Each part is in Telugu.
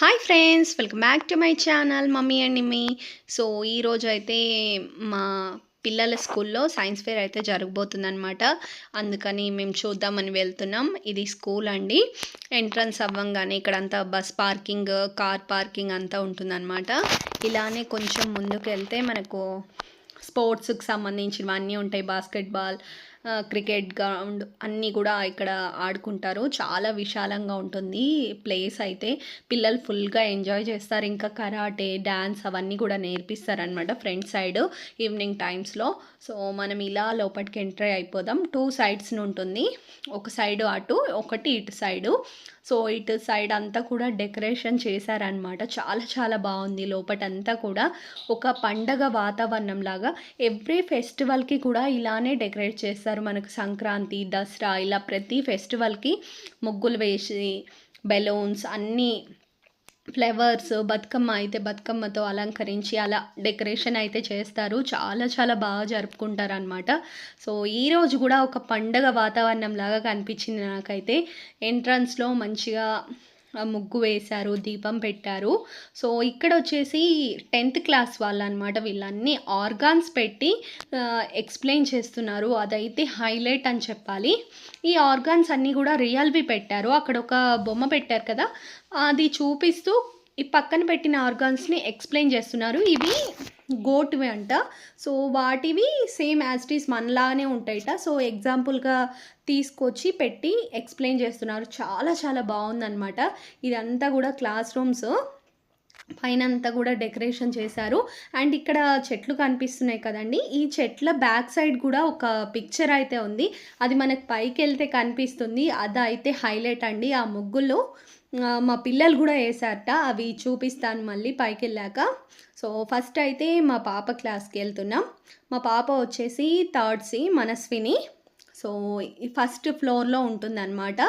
Hi friends welcome back to my channel mummy and me so ఈరోజు అయితే మా పిల్లల స్కూల్లో సైన్స్ ఫేర్ అయితే జరగబోతుందన్నమాట. అందుకని మేము చూద్దామని వెళ్తున్నాం. ఇది స్కూల్ అండి. ఎంట్రన్స్ అవ్వంగానే ఇక్కడంతా బస్ పార్కింగ్ కార్ పార్కింగ్ అంతా ఉంటుందన్నమాట. ఇలానే కొంచెం ముందుకు వెళ్తే మనకు స్పోర్ట్స్కి సంబంధించినవన్నీ ఉంటాయి. బాస్కెట్బాల్ క్రికెట్ గ్రౌండ్ అన్నీ కూడా ఇక్కడ ఆడుకుంటారు. చాలా విశాలంగా ఉంటుంది ప్లేస్ అయితే. పిల్లలు ఫుల్గా ఎంజాయ్ చేస్తారు. ఇంకా కరాటే డ్యాన్స్ అవన్నీ కూడా నేర్పిస్తారనమాట ఫ్రంట్ సైడ్ ఈవినింగ్ టైమ్స్లో. సో మనం ఇలా లోపలికి ఎంట్రీ అయిపోదాం. టూ సైడ్స్ని ఉంటుంది. ఒక సైడ్ అటు ఒకటి ఇటు సైడు. సో ఇటు సైడ్ అంతా కూడా డెకరేషన్ చేశారనమాట చాలా చాలా బాగుంది. లోపటంతా కూడా ఒక పండగ వాతావరణం లాగా ఎవ్రీ ఫెస్టివల్కి కూడా ఇలానే డెకరేట్ చేస్తారు. మనకు సంక్రాంతి దసరా ఇలా ప్రతి ఫెస్టివల్కి ముగ్గులు వేసి బెలూన్స్ అన్నీ ఫ్లవర్స్ బతుకమ్మ అయితే బతుకమ్మతో అలంకరించి అలా డెకరేషన్ అయితే చేస్తారు. చాలా చాలా బాగా జరుపుకుంటారు అనమాట సో ఈరోజు కూడా ఒక పండగ వాతావరణం లాగా కనిపించింది నాకైతే. ఎంట్రన్స్లో మంచిగా ముగ్గు వేశారు దీపం పెట్టారు. సో ఇక్కడ వచ్చేసి టెన్త్ క్లాస్ వాళ్ళనమాట వీళ్ళన్నీ ఆర్గాన్స్ పెట్టి ఎక్స్ప్లెయిన్ చేస్తున్నారు. అదైతే హైలైట్ అని చెప్పాలి. ఈ ఆర్గాన్స్ అన్నీ కూడా రియల్వి పెట్టారు. అక్కడ ఒక బొమ్మ పెట్టారు కదా అది చూపిస్తూ ఈ పక్కన పెట్టిన ఆర్గాన్స్ని ఎక్స్ప్లెయిన్ చేస్తున్నారు. ఇవి గోట్వి అంట. సో వాటివి సేమ్ యాజ్ ఇట్ ఈస్ మనలాగానే ఉంటాయట. సో ఎగ్జాంపుల్గా తీసుకొచ్చి పెట్టి ఎక్స్ప్లెయిన్ చేస్తున్నారు. చాలా చాలా బాగుందనమాట ఇదంతా కూడా క్లాస్ రూమ్స్ పైన అంతా కూడా డెకరేషన్ చేశారు. అండ్ ఇక్కడ చెట్లు కనిపిస్తున్నాయి కదండి. ఈ చెట్ల బ్యాక్ సైడ్ కూడా ఒక పిక్చర్ అయితే ఉంది. అది మనకు పైకి వెళ్తే కనిపిస్తుంది. అది అయితే హైలైట్ అండి. ఆ ముగ్గుల్లో మా పిల్లలు కూడా వేసారట అవి చూపిస్తాను మళ్ళీ పైకి వెళ్ళాక సో ఫస్ట్ అయితే మా పాప క్లాస్కి వెళ్తున్నాం. మా పాప వచ్చేసి third C Manaswini. So first ఫ్లోర్లో ఉంటుందన్నమాట.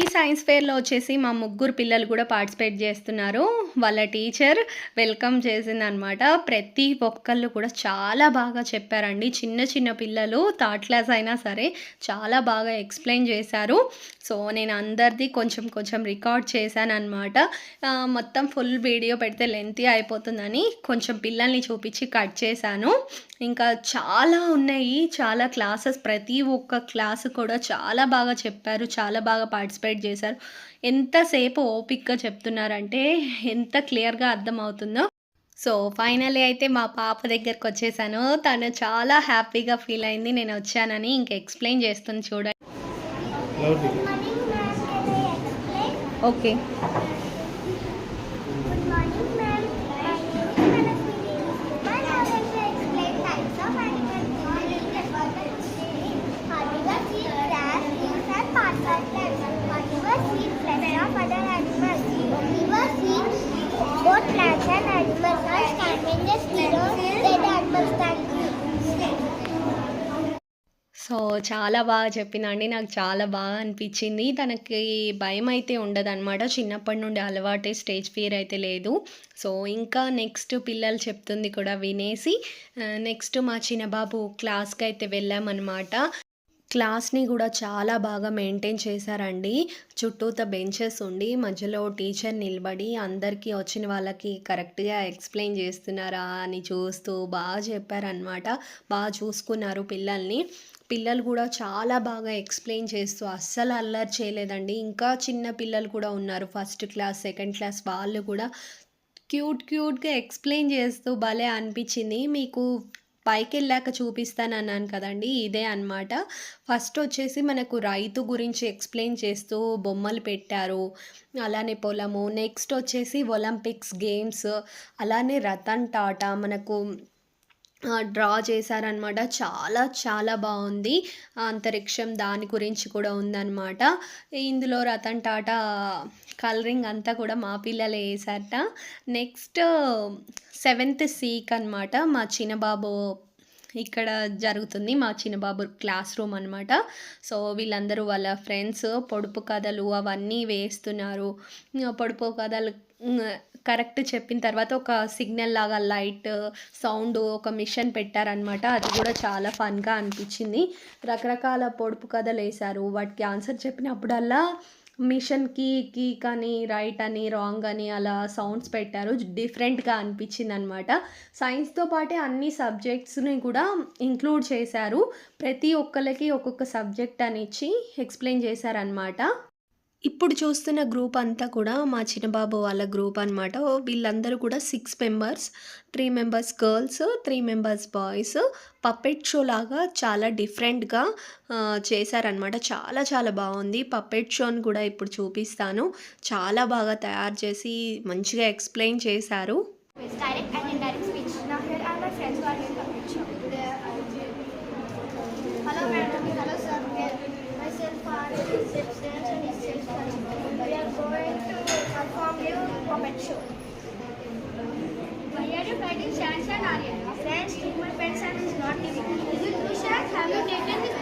ఈ సైన్స్ ఫేర్లో వచ్చేసి మా ముగ్గురు పిల్లలు కూడా పార్టిసిపేట్ చేస్తున్నారు. వాళ్ళ టీచర్ వెల్కమ్ చేసిందనమాట ప్రతి ఒక్కళ్ళు కూడా చాలా బాగా చెప్పారండి. చిన్న చిన్న పిల్లలు థర్డ్ క్లాస్ అయినా సరే చాలా బాగా ఎక్స్ప్లెయిన్ చేశారు. సో నేను అందరిది కొంచెం కొంచెం రికార్డ్ చేశాను అనమాట మొత్తం ఫుల్ వీడియో పెడితే లెంతీ అయిపోతుందని కొంచెం పిల్లల్ని చూపించి కట్ చేశాను. ఇంకా చాలా ఉన్నాయి. చాలా క్లాసెస్ ప్రతి ఒక్క క్లాస్ కూడా చాలా బాగా చెప్పారు. చాలా బాగా పార్టిసిపేట్ చేశారు. ఎంతసేపు ఓపిక్గా చెప్తున్నారంటే ఎంత క్లియర్గా అర్థమవుతుందో. సో ఫైనలీ అయితే మా పాప దగ్గరకు వచ్చేసాను. తను చాలా హ్యాపీగా ఫీల్ అయింది. నేను వచ్చానని ఇంకా ఎక్స్ప్లెయిన్ చేస్తుంది చూడండి. Okay. సో చాలా బాగా చెప్పిందండి నాకు చాలా బాగా అనిపించింది. తనకి భయం అయితే ఉండదన్నమాట. చిన్నప్పటి నుండి అలవాటే స్టేజ్ ఫియర్ అయితే లేదు. సో ఇంకా నెక్స్ట్ పిల్లలు చెప్తుంది కూడా వినేసి నెక్స్ట్ మా చిన్నబాబు క్లాస్కి అయితే వెళ్ళామన్నమాట. క్లాస్ని కూడా చాలా బాగా మెయింటైన్ చేశారండి. చుట్టూత బెంచెస్ ఉండి మధ్యలో టీచర్ నిలబడి అందరికీ వచ్చిన వాళ్ళకి కరెక్ట్గా ఎక్స్ప్లెయిన్ చేస్తున్నారా అని చూస్తూ బాగా చెప్పారనమాట బాగా చూసుకున్నారు పిల్లల్ని. పిల్లలు కూడా చాలా బాగా ఎక్స్ప్లెయిన్ చేస్తూ అస్సలు అల్లరి చేయలేదండి. ఇంకా చిన్న పిల్లలు కూడా ఉన్నారు. ఫస్ట్ క్లాస్ సెకండ్ క్లాస్ వాళ్ళు కూడా క్యూట్ క్యూట్గా ఎక్స్ప్లెయిన్ చేస్తూ భలే అనిపించింది. మీకు పైకి వెళ్ళాక చూపిస్తాను అన్నాను కదండి. ఇదే అన్నమాట. ఫస్ట్ వచ్చేసి మనకు రైతు గురించి ఎక్స్ప్లెయిన్ చేస్తూ బొమ్మలు పెట్టారు. అలానే పొలము. నెక్స్ట్ వచ్చేసి ఒలింపిక్స్ గేమ్స్. అలానే రతన్ టాటా. మనకు డ్రా చేశారనమాట చాలా చాలా బాగుంది. అంతరిక్షం దాని గురించి కూడా ఉందన్నమాట. ఇందులో రతన్ టాటా కలరింగ్ అంతా కూడా మా పిల్లలే వేసారట నెక్స్ట్ సెవెంత్ సీక్ అనమాట మా చిన్నబాబు ఇక్కడ జరుగుతుంది. మా చిన్నబాబు క్లాస్ రూమ్ అనమాట సో వీళ్ళందరూ వాళ్ళ ఫ్రెండ్స్ పొడుపు కథలు అవన్నీ వేస్తున్నారు. పొడుపు కథలు కరెక్ట్ చెప్పిన తర్వాత ఒక సిగ్నల్ లాగా లైట్ సౌండ్ ఒక మిషన్ పెట్టారనమాట అది కూడా చాలా ఫన్గా అనిపించింది రకరకాల పొడుపు కథలు వేశారు వాటికి ఆన్సర్ చెప్పినప్పుడల్లా మిషన్‌కి కీక్ అని, రైట్ అని, రాంగ్ అని అలా సౌండ్స్ పెట్టారు. డిఫరెంట్‌గా అనిపించింది అనమాట సైన్స్‌తో పాటే అన్ని సబ్జెక్ట్స్‌ని కూడా ఇంక్లూడ్ చేశారు. ప్రతి ఒక్కరికి ఒక్కొక్క సబ్జెక్ట్ అని ఇచ్చి ఎక్స్‌ప్లెయిన్ చేశారనమాట. ఇప్పుడు చూస్తున్న గ్రూప్ అంతా కూడా మా చిన్నబాబు వాళ్ళ గ్రూప్ అనమాట. వీళ్ళందరూ కూడా 6 members. 3 members girls, 3 members boys. Puppet show లాగా చాలా డిఫరెంట్‌గా చేశారనమాట. చాలా చాలా బావుంది. పప్పెట్ షోని కూడా ఇప్పుడు చూపిస్తాను. చాలా బాగా తయారు చేసి మంచిగా ఎక్స్‌ప్లెయిన్ చేశారు. It's direct Pens and is not giving. Is it true? Have you taken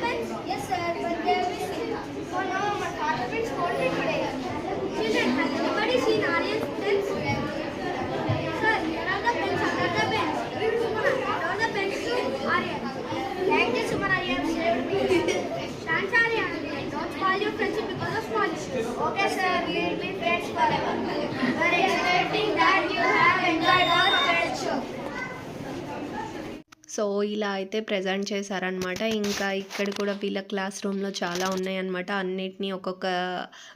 so, ఇలా అయితే ప్రజెంట్ చేశారనమాట. ఇంకా ఇక్కడ కూడా వీళ్ళ క్లాస్ రూమ్‌లో చాలా ఉన్నాయన్నమాట. అన్నిటిని ఒక్కొక్క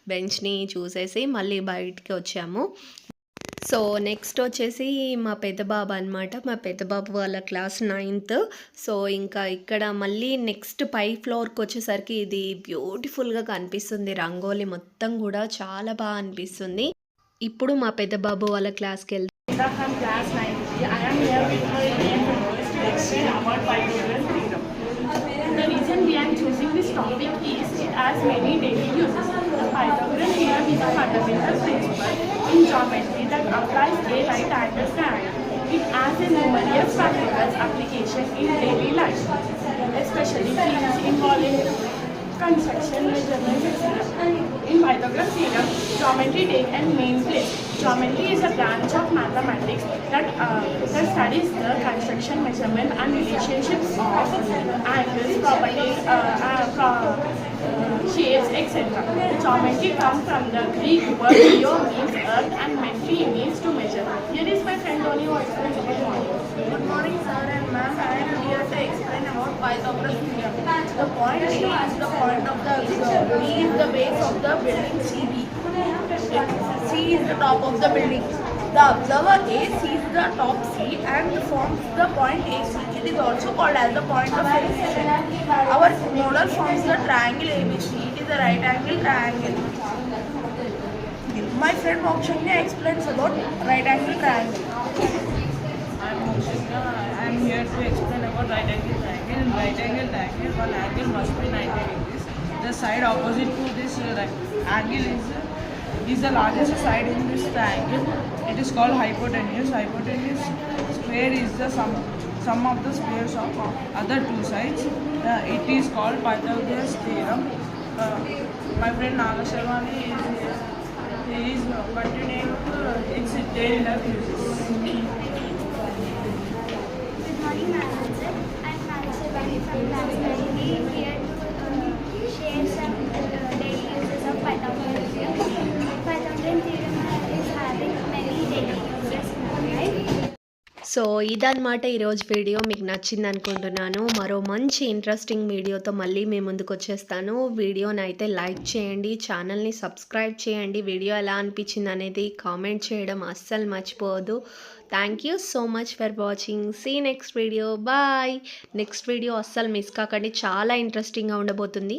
బెంచ్‌ని చూసేసి మళ్ళీ బయటికి వచ్చాము. సో, నెక్స్ట్ వచ్చేసి మా పెద్దబాబు అనమాట. మా పెద్దబాబు వాళ్ళ క్లాస్ నైన్త్. సో, ఇంకా ఇక్కడ మళ్ళీ నెక్స్ట్ పై ఫ్లోర్‌కొచ్చేసరికి ఇది బ్యూటిఫుల్‌గా కనిపిస్తుంది. రంగోలి మొత్తం కూడా చాలా బాగా అనిపిస్తుంది. ఇప్పుడు మా పెద్దబాబు వాళ్ళ క్లాస్కి వాళ్ళ class Sita from class 9. I am here with my dear members to explain about Pythagoras theorem. The reason we are choosing this topic is it has many daily uses. The Pythagorean theorem is a fundamental principle in geometry that applies a right angle triangle. It has a numerous practical application in daily life, especially fields involving construction, measurements, etc. In theorem, geometry takes a main place. Geometry is a branch of mathematics that, uh, that studies the construction, measurement, and relationships of angles, properties, uh, uh, shapes, etc. The Geometry comes from the Greek word geo means earth and metri means to measure. Here is my friend Tony who explains good morning. Good morning, sir and ma'am. I am here to explain about Pythagoras theorem. The point A is the point of the. B is the base of the building CB. C is the top of the building. The observer A sees the top C and forms the point AC. It is also called as the point of intersection. Our model forms the triangle ABC. It is a right angle triangle. My friend Mokshanya explains about right angle triangle. I am Moshika. I am here to explain about right angle triangle. In right angle triangle, one angle must be 90 degrees. The side opposite to this uh, angle is is the largest side in this triangle. It is called hypotenuse. Hypotenuse square is the sum sum of the squares of other two sides. Uh, it is called Pythagoras theorem. Uh, my friend Naga Sharmani is he is continuing uh, its daily life. Good morning, Madam. I am Manasa Bani from class so ఇదన్నమాట ఈరోజు వీడియో. మీకు నచ్చింది అనుకుంటున్నాను. మరో మంచి ఇంట్రెస్టింగ్ వీడియోతో మళ్ళీ మీ ముందుకు వచ్చేస్తాను. వీడియోని అయితే లైక్ చేయండి ఛానల్ని సబ్స్క్రైబ్ చేయండి. వీడియో ఎలా అనిపించింది అనేది కామెంట్ చేయడం అస్సలు మర్చిపోవద్దు. Thank you so much for watching see next video bye next video అస్సలు మిస్ కాకండి. చాలా ఇంట్రెస్టింగ్గా ఉండబోతుంది.